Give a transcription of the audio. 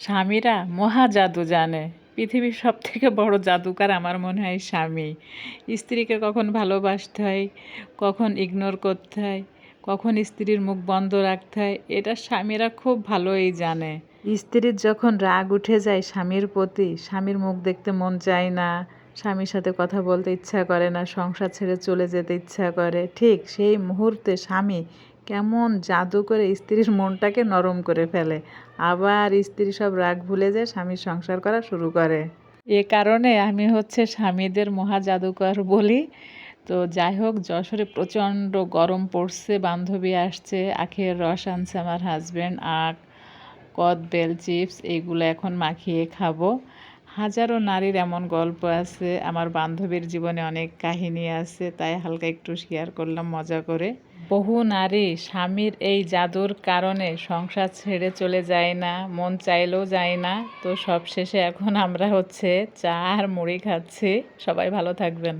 স্বামীরা মহা জাদু জানে। পৃথিবীর সব থেকে বড় জাদুকার আমার মনে হয় স্বামী। স্ত্রীকে কখন ভালোবাসতে হয়, কখন ইগনোর করতে হয়, কখন স্ত্রীর মুখ বন্ধ রাখতে হয়, এটা স্বামীরা খুব ভালোই জানে। স্ত্রীর যখন রাগ উঠে যায় স্বামীর প্রতি, স্বামীর মুখ দেখতে মন চায় না, স্বামীর সাথে কথা বলতে ইচ্ছা করে না, সংসার ছেড়ে চলে যেতে ইচ্ছা করে, ঠিক সেই মুহূর্তে স্বামী কেমন জাদু করে স্ত্রীর মনটাকে নরম করে ফেলে। আবার স্ত্রী সব রাগ ভুলে যায় স্বামীর সংসার করা শুরু করে। এ কারণে আমি হচ্ছে স্বামীদের মহা জাদুকর বলি। তো যাই হোক, যশোরে প্রচণ্ড গরম পড়ছে, বান্ধবী আসছে, আখের রস আনছে আমার হাজব্যান্ড আখ কদ বেল চিপস এইগুলো এখন মাখিয়ে খাব। হাজারো নারীর এমন গল্প আছে। আমার বান্ধবীর জীবনে অনেক কাহিনী আছে, তাই হালকা একটু শেয়ার করলাম মজা করে। বহু নারী স্বামীর এই জাদুর কারণে সংসার ছেড়ে চলে যায় না, মন চাইলেও যায় না। তো সবশেষে এখন আমরা হচ্ছে চা আর মুড়ি খাচ্ছি। সবাই ভালো থাকবেন।